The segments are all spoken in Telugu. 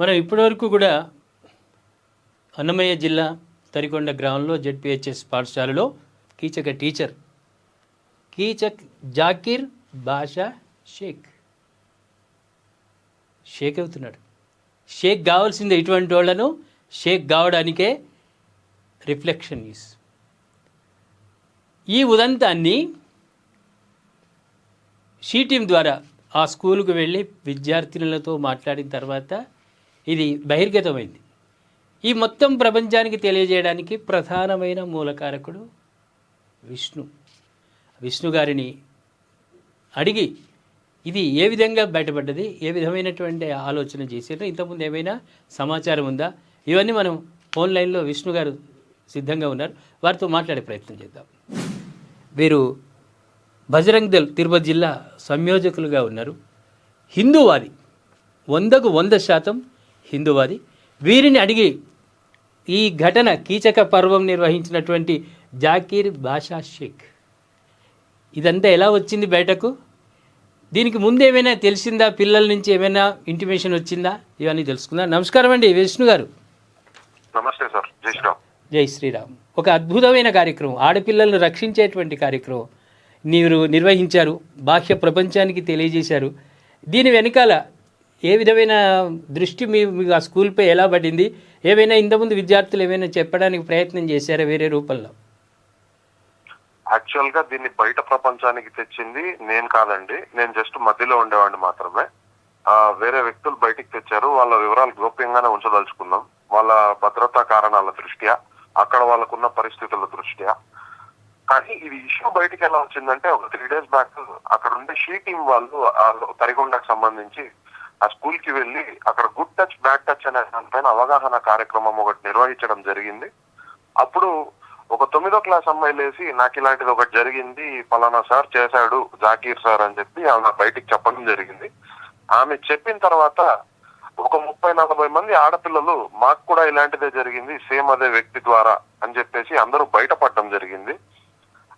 మనం ఇప్పటివరకు కూడా అన్నమయ్య జిల్లా తరికొండ గ్రామంలో జెడ్పిహెచ్ఎస్ పాఠశాలలో కీచక టీచర్ కీచక్ జాకీర్ బాషా షేక్. షేక్ అవుతున్నాడు. షేక్ కావాల్సింది ఇటువంటి వాళ్ళను. షేక్ కావడానికే రిఫ్లెక్షన్ ఈస్ ఈ ఉదంతాన్ని షీ టీం ద్వారా ఆ స్కూలుకు వెళ్ళి విద్యార్థినులతో మాట్లాడిన తర్వాత ఇది బహిర్గతమైంది. ఈ మొత్తం ప్రపంచానికి తెలియజేయడానికి ప్రధానమైన మూలకారకుడు విష్ణు. విష్ణు గారిని అడిగి ఇది ఏ విధంగా బయటపడ్డది ఏ విధమైనటువంటి ఆలోచన చేసారు ఇంతకుముందు ఏమైనా సమాచారం ఉందా? ఇవన్నీ మనం ఫోన్ లైన్లో విష్ణు గారు సిద్ధంగా ఉన్నారు. వారితో మాట్లాడే ప్రయత్నం చేద్దాం. వీరు బజరంగ్ దళ్ తిరుపతి జిల్లా సంయోజకులుగా ఉన్నారు. హిందూవాది. వందకు వంద శాతం హిందూవాది వీరిని అడిగి ఈ ఘటన కీచక పర్వం నిర్వహించినటువంటి జాకీర్ బాషా షేక్. ఇదంతా ఎలా వచ్చింది బయటకు? దీనికి ముందు ఏమైనా తెలిసిందా? పిల్లల నుంచి ఏమైనా ఇంటిమేషన్ వచ్చిందా? ఇవన్నీ తెలుసుకుందా. నమస్కారం అండి విష్ణు గారు. నమస్తే సార్ జై శ్రీరామ్. జై శ్రీరామ్. ఒక అద్భుతమైన కార్యక్రమం ఆడపిల్లలను రక్షించేటువంటి కార్యక్రమం మీరు నిర్వహించారు బాహ్య ప్రపంచానికి తెలియజేశారు. దీని వెనకాల ఏ విధమైన దృష్టి మీ మీకు ఆ స్కూల్పై ఎలా పడింది? ఏవైనా ఇంతకుముందు విద్యార్థులు ఏమైనా చెప్పడానికి ప్రయత్నం చేశారా వేరే రూపంలో? యాక్చువల్గా దీన్ని బయట ప్రపంచానికి తెచ్చింది నేను కాదండి. నేను జస్ట్ మధ్యలో ఉండేవాడిని మాత్రమే. వేరే వ్యక్తులు బయటికి తెచ్చారు. వాళ్ళ వివరాలు గోప్యంగానే ఉంచదలుచుకున్నాం. వాళ్ళ భద్రతా కారణాల దృష్ట్యా అక్కడ వాళ్ళకున్న పరిస్థితుల దృష్ట్యా. కానీ ఇది ఇష్యూ బయటికి ఎలా వచ్చిందంటే ఒక త్రీ డేస్ బ్యాక్ అక్కడ ఉండే షీ టీం వాళ్ళు తరిగొండకు సంబంధించి ఆ స్కూల్కి వెళ్ళి అక్కడ గుడ్ టచ్ బ్యాడ్ టచ్ అనే దానిపైన అవగాహన కార్యక్రమం ఒకటి నిర్వహించడం జరిగింది. అప్పుడు ఒక తొమ్మిదో క్లాస్ అమ్మాయి లేసి నాకు ఇలాంటిది ఒకటి జరిగింది ఫలానా సార్ చేశాడు జాకీర్ సార్ అని చెప్పి ఆమె బయటికి చెప్పడం జరిగింది. ఆమె చెప్పిన తర్వాత ఒక ముప్పై నలభై మంది ఆడపిల్లలు మాకు కూడా ఇలాంటిదే జరిగింది సేమ్ అదే వ్యక్తి ద్వారా అని చెప్పేసి అందరూ బయటపడడం జరిగింది.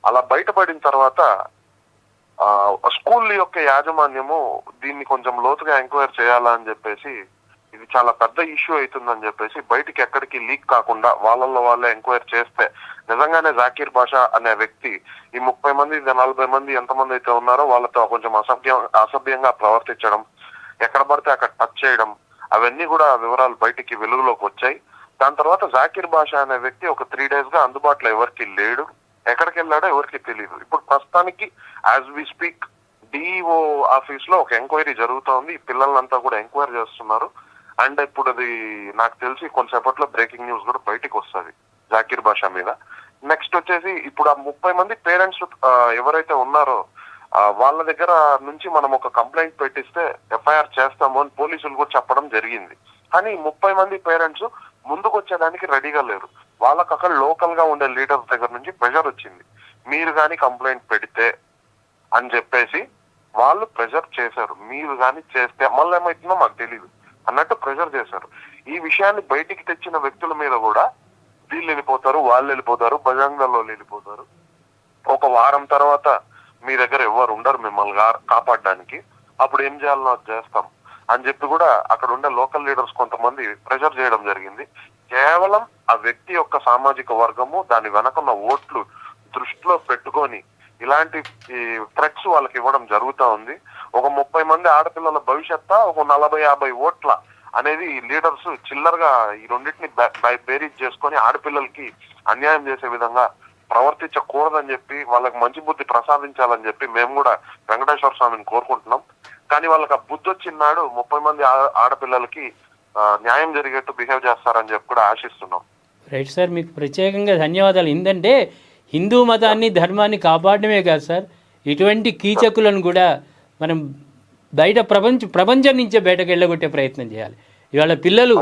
అలా బయటపడిన తర్వాత స్కూల్ యొక్క యాజమాన్యము దీన్ని కొంచెం లోతుగా ఎంక్వైరీ చేయాలా అని చెప్పేసి ఇది చాలా పెద్ద ఇష్యూ అవుతుందని చెప్పేసి బయటికి ఎక్కడికి లీక్ కాకుండా వాళ్ళల్లో వాళ్ళే ఎంక్వైరీ చేస్తే నిజంగానే జాకీర్ బాషా అనే వ్యక్తి ఈ ముప్పై మంది నలభై మంది ఎంతమంది అయితే ఉన్నారో వాళ్ళతో కొంచెం అసభ్యం అసభ్యంగా ప్రవర్తించడం ఎక్కడ పడితే అక్కడ టచ్ చేయడం అవన్నీ కూడా వివరాలు బయటికి వెలుగులోకి వచ్చాయి. దాని తర్వాత జాకీర్ బాషా అనే వ్యక్తి ఒక త్రీ డేస్గా అందుబాటులో ఎవరికి లేడు. ఎక్కడికి వెళ్ళాడో ఎవరికి తెలియదు ఇప్పుడు ప్రస్తుతానికి యాజ్ వి స్పీక్ డిఓ ఆఫీస్లో ఒక ఎంక్వైరీ జరుగుతోంది. ఈ పిల్లలంతా కూడా ఎంక్వైరీ చేస్తున్నారు. అండ్ ఇప్పుడు అది నాకు తెలిసి కొంతసేపట్లో బ్రేకింగ్ న్యూస్ కూడా బయటికి వస్తుంది జాకీర్ బాషా మీద. నెక్స్ట్ వచ్చేసి ఇప్పుడు ఆ ముప్పై మంది పేరెంట్స్ ఎవరైతే ఉన్నారో వాళ్ళ దగ్గర నుంచి మనం ఒక కంప్లైంట్ పెట్టిస్తే ఎఫ్ఐఆర్ చేస్తాము అని పోలీసులు కూడా చెప్పడం జరిగింది. కానీ ముప్పై మంది పేరెంట్స్ ముందుకు వచ్చేదానికి రెడీగా లేరు. వాళ్ళకి అక్కడ లోకల్గా ఉండే లీడర్స్ దగ్గర నుంచి ప్రెషర్ వచ్చింది. మీరు కానీ కంప్లైంట్ పెడితే అని చెప్పేసి వాళ్ళు ప్రెషర్ చేశారు. మీరు కానీ చేస్తే మళ్ళీ ఏమైతుందో మాకు తెలియదు అన్నట్టు ప్రెషర్ చేశారు. ఈ విషయాన్ని బయటికి తెచ్చిన వ్యక్తుల మీద కూడా వీళ్ళు వెళ్ళిపోతారు వాళ్ళు వెళ్ళిపోతారు బజరంగంలో వెళ్ళిపోతారు. ఒక వారం తర్వాత మీ దగ్గర ఎవరు ఉండరు మిమ్మల్ని కాపాడడానికి. అప్పుడు ఏం చేయాలో అది చేస్తాం అని చెప్పి కూడా అక్కడ ఉండే లోకల్ లీడర్స్ కొంతమంది ప్రెషర్ చేయడం జరిగింది. కేవలం ఆ వ్యక్తి యొక్క సామాజిక వర్గము దాని వెనకున్న ఓట్లు దృష్టిలో పెట్టుకొని ఇలాంటి థ్రెట్స్ వాళ్ళకి ఇవ్వడం జరుగుతూ ఉంది. ఒక ముప్పై మంది ఆడపిల్లల భవిష్యత్ ఒక నలభై యాభై ఓట్ల అనేది లీడర్స్ చిల్లరగా ఈ రెండింటిని బేరీజ్ చేసుకొని ఆడపిల్లలకి అన్యాయం చేసే విధంగా ప్రవర్తించకూడదని చెప్పి వాళ్ళకి మంచి బుద్ధి ప్రసాదించాలని చెప్పి మేము కూడా వెంకటేశ్వర స్వామిని కోరుకుంటున్నాం. కానీ వాళ్ళకి ఆ బుద్ధి వచ్చినాడు ముప్పై మంది ఆ- ఆడపిల్లలకి న్యాయం జరిగేట్టు బిహేవ్ చేస్తారని చెప్పి కూడా ఆశిస్తున్నాం. రైట్ సార్ మీకు ప్రత్యేకంగా ధన్యవాదాలు. ఏంటంటే హిందూ మతాన్ని ధర్మాన్ని కాపాడడమే కాదు సార్. ఇటువంటి కీచకులను కూడా మనం బయట ప్రపంచ ప్రపంచం నుంచే బయటకు వెళ్ళగొట్టే ప్రయత్నం చేయాలి. ఇవాళ పిల్లలు.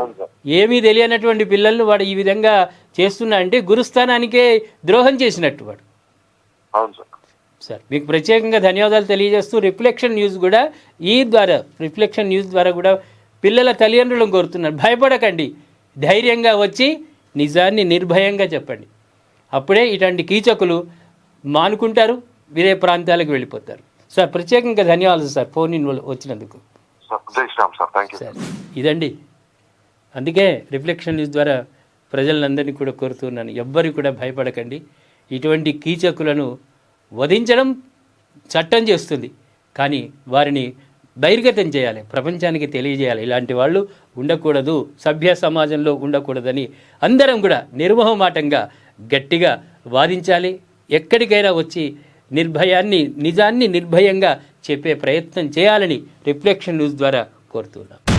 ఏమీ తెలియనటువంటి పిల్లలను వాడు ఈ విధంగా చేస్తున్నా అంటే గురుస్థానానికే ద్రోహం చేసినట్టు వాడు. అవును సార్. సార్ మీకు ప్రత్యేకంగా ధన్యవాదాలు తెలియజేస్తూ రిఫ్లెక్షన్ న్యూస్ కూడా ఈ ద్వారా రిఫ్లెక్షన్ న్యూస్ ద్వారా కూడా పిల్లల తల్లిదండ్రులను కోరుతున్నారు. భయపడకండి. ధైర్యంగా వచ్చి నిజాన్ని నిర్భయంగా చెప్పండి. అప్పుడే ఇటువంటి కీచకులు మానుకుంటారు వేరే ప్రాంతాలకు వెళ్ళిపోతారు. సార్ ప్రత్యేకంగా ధన్యవాదాలు సార్ ఫోన్ ఇన్ వచ్చినందుకు. సార్ ఇదండి. అందుకే రిఫ్లెక్షన్ న్యూస్ ద్వారా ప్రజలందరినీ కూడా కోరుతున్నాను. ఎవ్వరు కూడా భయపడకండి. ఇటువంటి కీచకులను వధించడం చట్టం చేస్తుంది. కానీ వారిని బహిర్గతం చేయాలి ప్రపంచానికి తెలియజేయాలి. ఇలాంటి వాళ్ళు ఉండకూడదు సభ్య సమాజంలో ఉండకూడదని అందరం కూడా నిర్మోహమాటంగా గట్టిగా వాదించాలి. ఎక్కడికైనా వచ్చి నిర్భయాన్ని నిజాన్ని నిర్భయంగా చెప్పే ప్రయత్నం చేయాలని రిఫ్లెక్షన్ న్యూస్ ద్వారా కోరుతున్నాం.